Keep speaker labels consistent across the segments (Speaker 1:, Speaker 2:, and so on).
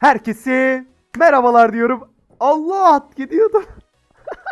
Speaker 1: Herkese merhabalar diyorum. Allah gidiyordum.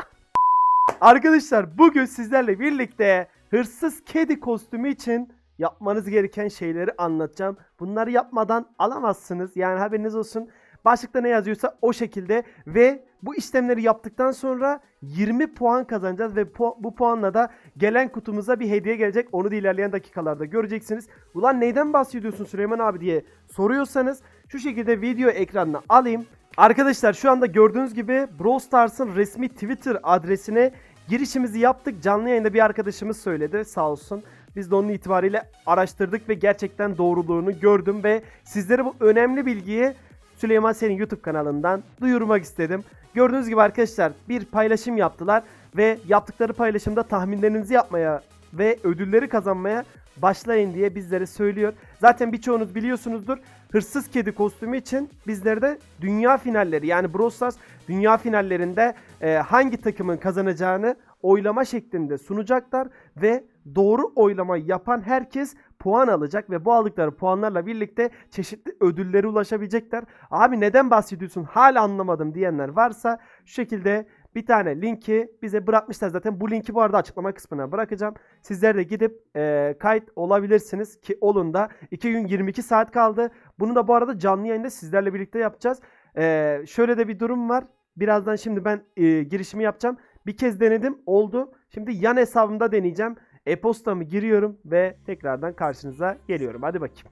Speaker 1: Arkadaşlar bugün sizlerle birlikte hırsız kedi kostümü için yapmanız gereken şeyleri anlatacağım. Bunları yapmadan alamazsınız. Yani haberiniz olsun. Başlıkta ne yazıyorsa o şekilde ve bu işlemleri yaptıktan sonra 20 puan kazanacağız ve pu- bu puanla da gelen kutumuza bir hediye gelecek. Onu da ilerleyen dakikalarda göreceksiniz. Ulan neyden bahsediyorsun Süleyman abi diye soruyorsanız şu şekilde video ekranına alayım. Arkadaşlar şu anda gördüğünüz gibi Brawl Stars'ın resmi Twitter adresine girişimizi yaptık. Canlı yayında bir arkadaşımız söyledi sağ olsun. Biz de onun itibariyle araştırdık ve gerçekten doğruluğunu gördüm ve sizlere bu önemli bilgiyi Süleyman Senin YouTube kanalından duyurmak istedim. Gördüğünüz gibi arkadaşlar bir paylaşım yaptılar ve yaptıkları paylaşımda tahminlerinizi yapmaya ve ödülleri kazanmaya başlayın diye bizlere söylüyor. Zaten birçoğunuz biliyorsunuzdur. Hırsız kedi kostümü için bizlere de dünya finalleri yani Brawl Stars dünya finallerinde e, hangi takımın kazanacağını oylama şeklinde sunacaklar ve doğru oylama yapan herkes puan alacak ve bu aldıkları puanlarla birlikte çeşitli ödüllere ulaşabilecekler. Abi neden bahsediyorsun hala anlamadım diyenler varsa şu şekilde bir tane linki bize bırakmışlar zaten. Bu linki bu arada açıklama kısmına bırakacağım. Sizler de gidip e, kayıt olabilirsiniz ki olun da 2 gün 22 saat kaldı. Bunu da bu arada canlı yayında sizlerle birlikte yapacağız. E, şöyle de bir durum var. Birazdan şimdi ben e, girişimi yapacağım. Bir kez denedim oldu. Şimdi yan hesabımda deneyeceğim. E-postamı giriyorum ve tekrardan karşınıza geliyorum. Hadi bakayım.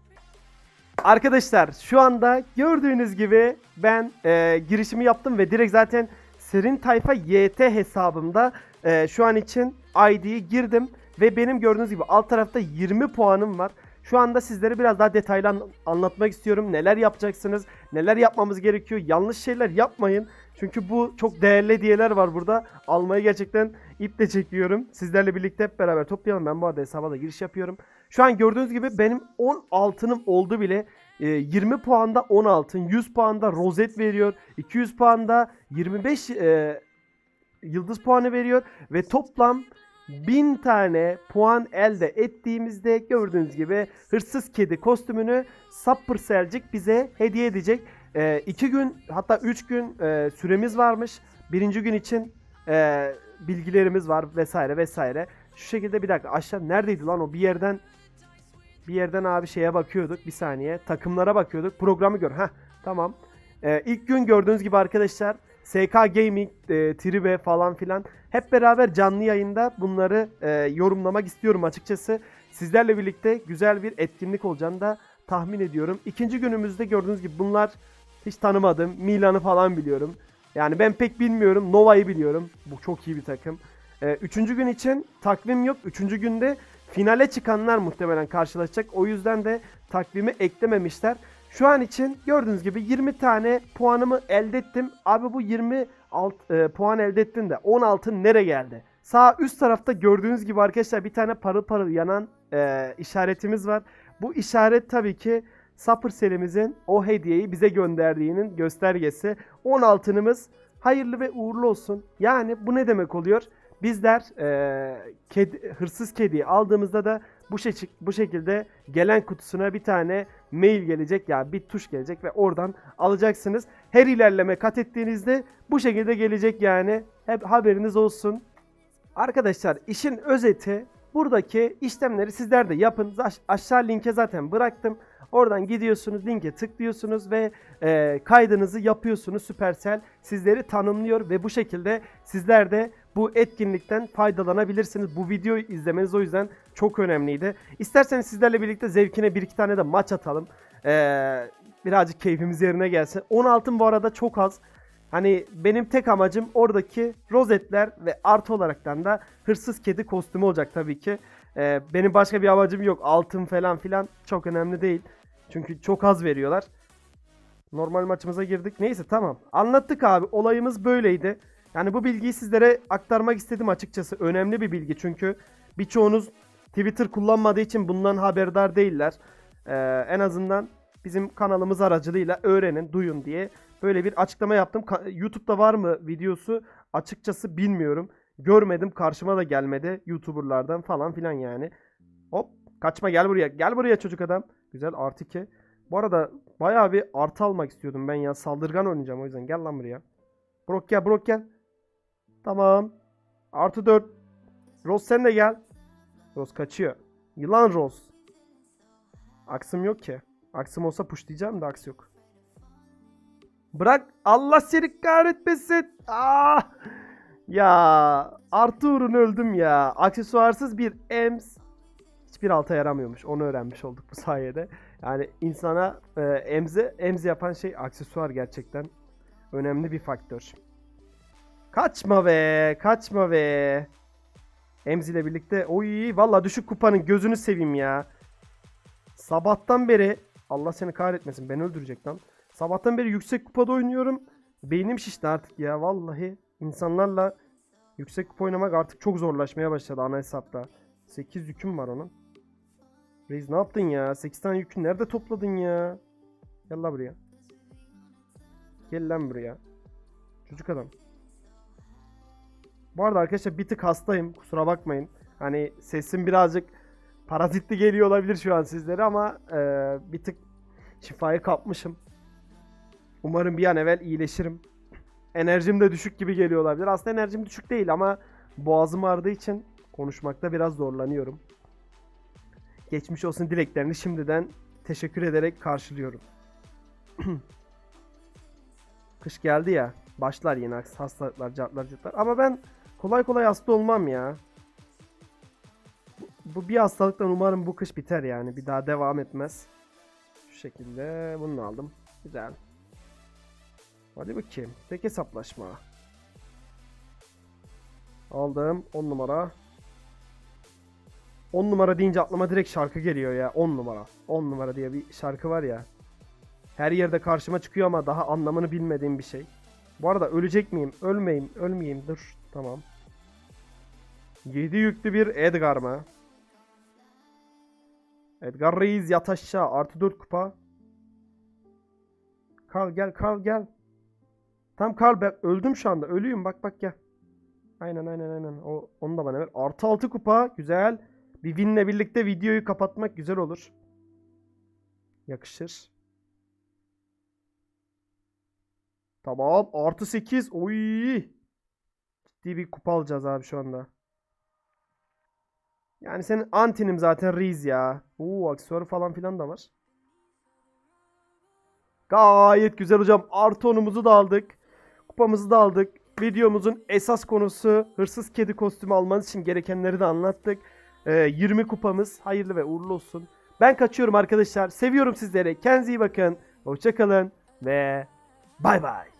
Speaker 1: Arkadaşlar şu anda gördüğünüz gibi ben e, girişimi yaptım ve direkt zaten Serin Tayfa YT hesabımda e, şu an için ID'yi girdim ve benim gördüğünüz gibi alt tarafta 20 puanım var. Şu anda sizlere biraz daha detaylı an- anlatmak istiyorum. Neler yapacaksınız, neler yapmamız gerekiyor. Yanlış şeyler yapmayın. Çünkü bu çok değerli hediyeler var burada. Almayı gerçekten iple çekiyorum. Sizlerle birlikte hep beraber toplayalım. Ben bu arada hesaba da giriş yapıyorum. Şu an gördüğünüz gibi benim 10 altınım oldu bile. Ee, 20 puanda 10 altın, 100 puanda rozet veriyor. 200 puanda 25 e, yıldız puanı veriyor. Ve toplam 1000 tane puan elde ettiğimizde gördüğünüz gibi hırsız kedi kostümünü Sapper Selcik bize hediye edecek. 2 gün hatta 3 gün e, süremiz varmış. Birinci gün için e, bilgilerimiz var vesaire vesaire. Şu şekilde bir dakika aşağı neredeydi lan o bir yerden bir yerden abi şeye bakıyorduk bir saniye takımlara bakıyorduk programı gör. Heh tamam. E, ilk gün gördüğünüz gibi arkadaşlar SK Gaming, e, Tribe falan filan hep beraber canlı yayında bunları e, yorumlamak istiyorum açıkçası. Sizlerle birlikte güzel bir etkinlik olacağını da tahmin ediyorum. İkinci günümüzde gördüğünüz gibi bunlar hiç tanımadım. Milan'ı falan biliyorum. Yani ben pek bilmiyorum. Nova'yı biliyorum. Bu çok iyi bir takım. Ee, üçüncü gün için takvim yok. Üçüncü günde finale çıkanlar muhtemelen karşılaşacak. O yüzden de takvimi eklememişler. Şu an için gördüğünüz gibi 20 tane puanımı elde ettim. Abi bu 20 alt, e, puan elde ettin de 16 nereye geldi? Sağ üst tarafta gördüğünüz gibi arkadaşlar bir tane parıl parıl yanan e, işaretimiz var. Bu işaret tabii ki Sapır serimizin o hediyeyi bize gönderdiğinin göstergesi. 10 altınımız hayırlı ve uğurlu olsun. Yani bu ne demek oluyor? Bizler eee, kedi, hırsız kediyi aldığımızda da bu, şek- bu şekilde gelen kutusuna bir tane mail gelecek yani bir tuş gelecek ve oradan alacaksınız. Her ilerleme kat ettiğinizde bu şekilde gelecek yani. Hep haberiniz olsun. Arkadaşlar işin özeti buradaki işlemleri sizler de yapın. Aş- aşağı linke zaten bıraktım. Oradan gidiyorsunuz linke tıklıyorsunuz ve e, kaydınızı yapıyorsunuz. Supercell sizleri tanımlıyor ve bu şekilde sizler de bu etkinlikten faydalanabilirsiniz. Bu videoyu izlemeniz o yüzden çok önemliydi. İsterseniz sizlerle birlikte zevkine bir iki tane de maç atalım. Ee, birazcık keyfimiz yerine gelsin. 10 altın bu arada çok az. Hani benim tek amacım oradaki rozetler ve artı olaraktan da hırsız kedi kostümü olacak tabii ki. Ee, benim başka bir amacım yok. Altın falan filan çok önemli değil. Çünkü çok az veriyorlar. Normal maçımıza girdik. Neyse tamam. Anlattık abi. Olayımız böyleydi. Yani bu bilgiyi sizlere aktarmak istedim açıkçası. Önemli bir bilgi çünkü birçoğunuz Twitter kullanmadığı için bundan haberdar değiller. Ee, en azından bizim kanalımız aracılığıyla öğrenin, duyun diye böyle bir açıklama yaptım. Ka- YouTube'da var mı videosu? Açıkçası bilmiyorum. Görmedim, karşıma da gelmedi YouTuber'lardan falan filan yani. Hop, kaçma gel buraya. Gel buraya çocuk adam. Güzel artı 2. Bu arada bayağı bir artı almak istiyordum ben ya. Saldırgan oynayacağım o yüzden. Gel lan buraya. Brok gel Brok gel. Tamam. Artı 4. Rose sen de gel. Rose kaçıyor. Yılan Rose. Aksım yok ki. Aksım olsa pushlayacağım da aks yok. Bırak. Allah seni kahretmesin. Ah. Ya artı uğruna öldüm ya. Aksesuarsız bir ems hiçbir alta yaramıyormuş. Onu öğrenmiş olduk bu sayede. Yani insana e, emzi emzi yapan şey aksesuar gerçekten önemli bir faktör. Kaçma be, kaçma be. Emzi ile birlikte oy valla düşük kupanın gözünü seveyim ya. Sabahtan beri Allah seni kahretmesin beni öldürecek lan. Sabahtan beri yüksek kupada oynuyorum. Beynim şişti artık ya vallahi. insanlarla yüksek kupa oynamak artık çok zorlaşmaya başladı ana hesapta. 8 yüküm var onun. Reis ne yaptın ya? 8 tane yükü nerede topladın ya? Gel lan buraya. Gel lan buraya. Çocuk adam. Bu arada arkadaşlar bir tık hastayım. Kusura bakmayın. Hani sesim birazcık parazitli geliyor olabilir şu an sizlere ama eee, bir tık şifayı kapmışım. Umarım bir an evvel iyileşirim. Enerjim de düşük gibi geliyor olabilir. Aslında enerjim düşük değil ama boğazım ağrıdığı için konuşmakta biraz zorlanıyorum. Geçmiş olsun dileklerini şimdiden teşekkür ederek karşılıyorum. Kış geldi ya. Başlar yine hastalıklar, cartlar, curtlar. Ama ben kolay kolay hasta olmam ya. Bu bir hastalıktan umarım bu kış biter yani. Bir daha devam etmez. Şu şekilde bunu aldım. Güzel. Hadi bakayım. Tek hesaplaşma. Aldım. 10 numara. 10 numara deyince aklıma direkt şarkı geliyor ya. 10 numara. 10 numara diye bir şarkı var ya. Her yerde karşıma çıkıyor ama daha anlamını bilmediğim bir şey. Bu arada ölecek miyim? Ölmeyeyim. Ölmeyeyim. Dur. Tamam. 7 yüklü bir Edgar mı? Edgar Reis yat aşağı. Artı 4 kupa. Kal gel kal gel. Tam kal ben öldüm şu anda. Ölüyüm bak bak gel. Aynen aynen aynen. O, onu da bana ver. Artı 6 kupa. Güzel. Bir winle birlikte videoyu kapatmak güzel olur. Yakışır. Tamam. Artı 8. Oy. Ciddi bir kupa alacağız abi şu anda. Yani senin antinim zaten Riz ya. Oo aksesuarı falan filan da var. Gayet güzel hocam. Artı onumuzu da aldık. Kupamızı da aldık. Videomuzun esas konusu hırsız kedi kostümü almanız için gerekenleri de anlattık. Ee, 20 kupamız hayırlı ve uğurlu olsun. Ben kaçıyorum arkadaşlar. Seviyorum sizleri. Kendinize iyi bakın. Hoşçakalın ve bay bay.